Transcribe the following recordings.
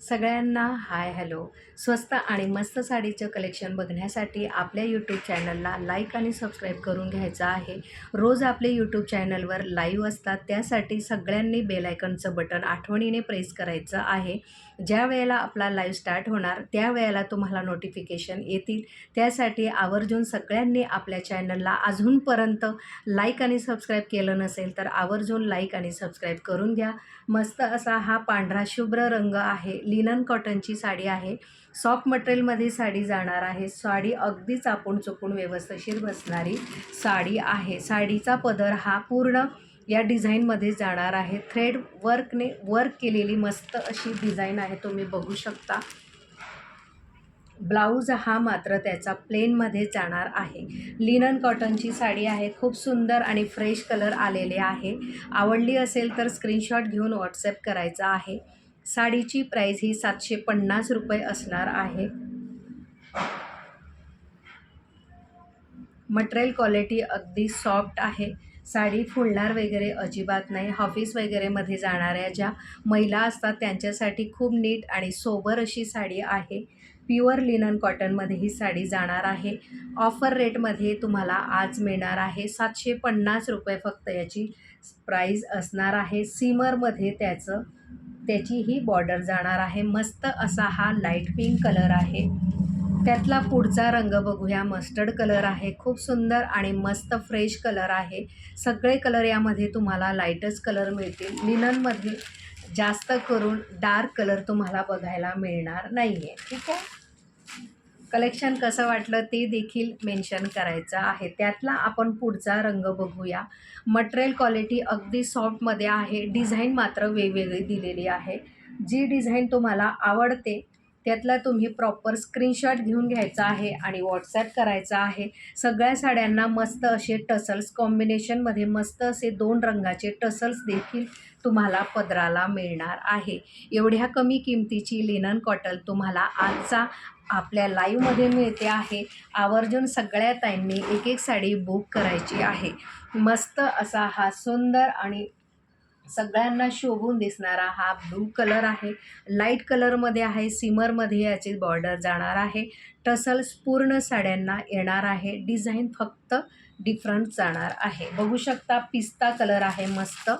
सगळ्यांना hi hello. स्वस्त आणि मस्त साडीचं कलेक्शन बघण्यासाठी आपल्या यूट्यूब चॅनलला लाईक आणि सबस्क्राईब करून घ्यायचं आहे. रोज आपले यूट्यूब चॅनलवर लाईव्ह असतात. त्यासाठी सगळ्यांनी बेलायकनचं बटन आठवणीने प्रेस करायचं आहे. ज्या वेळेला आपला लाईव्ह स्टार्ट होणार त्या वेळेला तुम्हाला नोटिफिकेशन येतील. त्यासाठी आवर्जून सगळ्यांनी आपल्या चॅनलला अजूनपर्यंत लाईक आणि सबस्क्राईब केलं नसेल तर आवर्जून लाईक आणि सबस्क्राईब करून घ्या. मस्त असा हा पांढरा शुभ्र रंग आहे. लिनन कॉटनची साडी आहे. सॉफ्ट मटेरियलमध्ये साडी जाणार आहे. साडी अगदीच आपण चुकून व्यवस्थशीर बसणारी साडी आहे. साडीचा पदर हा पूर्ण या डिझाईनमध्ये जाणार आहे. थ्रेड वर्कने वर्क केलेली मस्त अशी डिझाईन आहे. तुम्ही बघू शकता. ब्लाऊज हा मात्र त्याचा प्लेनमध्ये जाणार आहे. लिनन कॉटनची साडी आहे. खूप सुंदर आणि फ्रेश कलर आलेले आहे. आवडली असेल तर स्क्रीनशॉट घेऊन व्हॉट्सअप करायचा आहे. साडीची प्राईस ही सातशे पन्नास रुपये असणार आहे. मटेरियल क्वालिटी अगदी सॉफ्ट आहे. साडी फुलणार वगैरे अजिबात नाही. ऑफिस वगैरेमध्ये जाणाऱ्या ज्या महिला असतात त्यांच्यासाठी खूप नीट आणि सोबर अशी साडी आहे. प्युअर लिनन कॉटनमध्ये ही साडी जाणार आहे. ऑफर रेटमध्ये तुम्हाला आज मिळणार आहे सातशे पन्नास रुपये फक्त याची प्राईज असणार आहे. सीमरमध्ये त्याचं त्याची ही बॉर्डर जाणार आहे. मस्त असा हा लाइट पिंक कलर आहे. त्यातला पुढचा रंग बघूया. मस्टर्ड कलर आहे. खूप सुंदर आणि मस्त फ्रेश कलर आहे. सगळे कलर यामध्ये तुम्हाला लाईटच कलर मिळतील. लिननमध्ये जास्त करून डार्क कलर तुम्हाला बघायला मिळणार नाही आहे ठीक आहे? कलेक्शन कसं वाटलं ते देखील मेन्शन करायचं आहे. त्यातला आपण पुढचा रंग बघूया. मटेरियल क्वालिटी अगदी सॉफ्टमध्ये आहे. डिझाईन मात्र वेगवेगळी दिलेली आहे. जी डिझाईन तुम्हाला आवडते त्यातला तुम्ही प्रॉपर स्क्रीनशॉट घेऊन घ्यायचा आहे आणि व्हॉट्सॲप करायचा आहे. सगळ्या साड्यांना मस्त असे टसल्स कॉम्बिनेशनमध्ये मस्त असे दोन रंगाचे टसल्स देखील तुम्हाला पदराला मिळणार आहे. एवढ्या कमी किमतीची लिनन कॉटल तुम्हाला आजचा आपल्या लाईव्हमध्ये मिळते आहे. आवर्जून सगळ्या ताईंनी एक एक साडी बुक करायची आहे. मस्त असा हा सुंदर आणि सगळ्यांना शोभून दिसणारा हा ब्लू कलर आहे. लाइट कलरमध्ये आहे सिमरमध्ये याची बॉर्डर जाणार आहे. टसल्स पूर्ण साड्यांना येणार आहे. डिझाईन फक्त डिफरंट जाणार आहे. बघू शकता पिस्ता कलर आहे मस्त.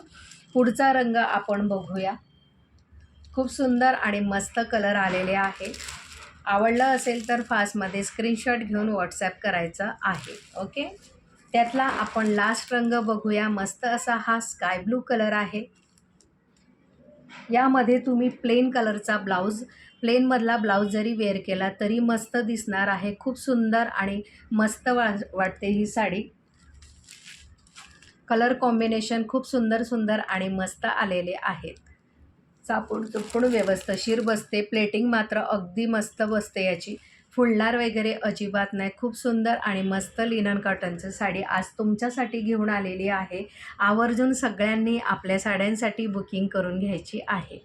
पुढचा रंग आपण बघूया. खूप सुंदर आणि मस्त कलर आलेले आहे. आवडलं असेल तर फास्टमध्ये स्क्रीनशॉट घेऊन व्हॉट्सॲप करायचं आहे. ओके त्यातला आपण लास्ट रंग बघूया. मस्त असा हा स्काय ब्लू कलर आहे. यामध्ये तुम्ही प्लेन कलरचा ब्लाऊज प्लेनमधला ब्लाऊज जरी वेअर केला तरी मस्त दिसणार आहे. खूप सुंदर आणि मस्त वा वाटते ही साडी. कलर कॉम्बिनेशन खूप सुंदर सुंदर आणि मस्त आलेले आहेत. चापूड चुपूड व्यवस्थशीर बसते. प्लेटिंग मात्र अगदी मस्त बसते याची. फुलणार वगैरे अजिबात नाही. खूप सुंदर आणि मस्त लिनन कॉटनचं साडी आज तुमच्यासाठी घेऊन आलेली आहे. आवर्जून सगळ्यांनी आपल्या साड्यांसाठी बुकिंग करून घ्यायची आहे.